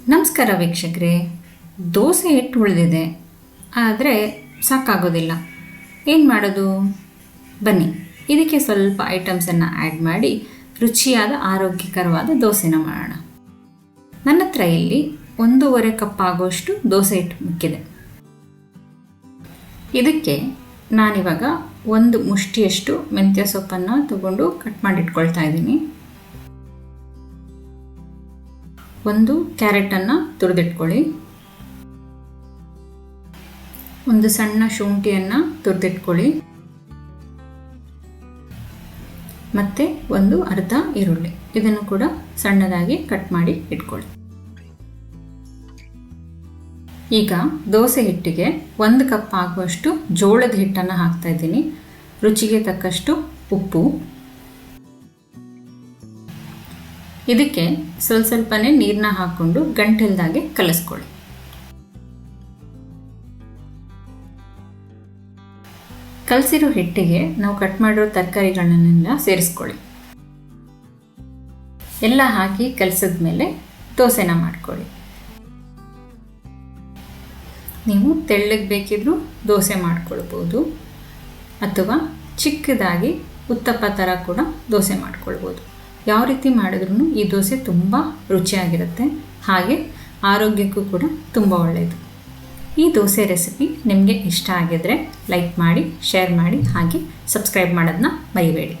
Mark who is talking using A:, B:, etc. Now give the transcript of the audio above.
A: ನಮಸ್ಕಾರ ವೀಕ್ಷಕರೇ. ದೋಸೆ ಹಿಟ್ಟು ಉಳಿದಿದೆ. ಆದರೆ ಸಾಕಾಗೋದಿಲ್ಲ. ಏನು ಮಾಡೋದು? ಬನ್ನಿ. ಇದಕ್ಕೆ ಸ್ವಲ್ಪ ಐಟಮ್ಸನ್ನು ಆ್ಯಡ್ ಮಾಡಿ ರುಚಿಯಾದ ಆರೋಗ್ಯಕರವಾದ ದೋಸೆನ ಮಾಡೋಣ. ನನ್ನ ಹತ್ರ ಇಲ್ಲಿ ಒಂದೂವರೆ ಕಪ್ ಆಗೋಷ್ಟು ದೋಸೆ ಹಿಟ್ಟು ಮುಕ್ಕಿದೆ. ಇದಕ್ಕೆ ನಾನಿವಾಗ ಒಂದು ಮುಷ್ಟಿಯಷ್ಟು ಮೆಂತ್ಯ ಸೊಪ್ಪನ್ನು ತಗೊಂಡು ಕಟ್ ಮಾಡಿಟ್ಕೊಳ್ತಾ ಇದ್ದೀನಿ. ಒಂದು ಕ್ಯಾರೆಟನ್ನು ತುರಿದಿಟ್ಕೊಳ್ಳಿ. ಒಂದು ಸಣ್ಣ ಶುಂಠಿಯನ್ನು ತುರಿದಿಟ್ಕೊಳ್ಳಿ. ಮತ್ತು ಒಂದು ಅರ್ಧ ಈರುಳ್ಳಿ. ಇದನ್ನು ಕೂಡ ಸಣ್ಣದಾಗಿ ಕಟ್ ಮಾಡಿ ಇಟ್ಕೊಳ್ಳಿ. ಈಗ ದೋಸೆ ಹಿಟ್ಟಿಗೆ ಒಂದು ಕಪ್ ಆಗುವಷ್ಟು ಜೋಳದ ಹಿಟ್ಟನ್ನು ಹಾಕ್ತಾ ಇದ್ದೀನಿ. ರುಚಿಗೆ ತಕ್ಕಷ್ಟು ಉಪ್ಪು. ಇದಕ್ಕೆ ಸ್ವಲ್ಪ ಸ್ವಲ್ಪನೇ ನೀರನ್ನ ಹಾಕ್ಕೊಂಡು ಗಂಟೆಲ್ದಾಗೆ ಕಲಸ್ಕೊಳ್ಳಿ. ಕಲಸಿರೋ ಹಿಟ್ಟಿಗೆ ನಾವು ಕಟ್ ಮಾಡಿರೋ ತರಕಾರಿಗಳನ್ನೆಲ್ಲ ಸೇರಿಸ್ಕೊಳ್ಳಿ. ಎಲ್ಲ ಹಾಕಿ ಕಲಸಿದ್ಮೇಲೆ ದೋಸೆನ ಮಾಡ್ಕೊಳ್ಳಿ. ನೀವು ತೆಳ್ಳಗೆ ಬೇಕಿದ್ರೂ ದೋಸೆ ಮಾಡ್ಕೊಳ್ಬೋದು. ಅಥವಾ ಚಿಕ್ಕದಾಗಿ ಉತ್ತಪ್ಪ ಥರ ಕೂಡ ದೋಸೆ ಮಾಡ್ಕೊಳ್ಬೋದು. ಯಾವ ರೀತಿ ಮಾಡಿದ್ರೂ ಈ ದೋಸೆ ತುಂಬ ರುಚಿಯಾಗಿರುತ್ತೆ. ಹಾಗೆ ಆರೋಗ್ಯಕ್ಕೂ ಕೂಡ ತುಂಬ ಒಳ್ಳೆಯದು ಈ ದೋಸೆ ರೆಸಿಪಿ ನಿಮಗೆ ಇಷ್ಟ ಆಗಿದ್ರೆ ಲೈಕ್ ಮಾಡಿ, ಶೇರ್ ಮಾಡಿ, ಹಾಗೆ ಸಬ್ಸ್ಕ್ರೈಬ್ ಮಾಡೋದನ್ನ ಮರಿಬೇಡಿ.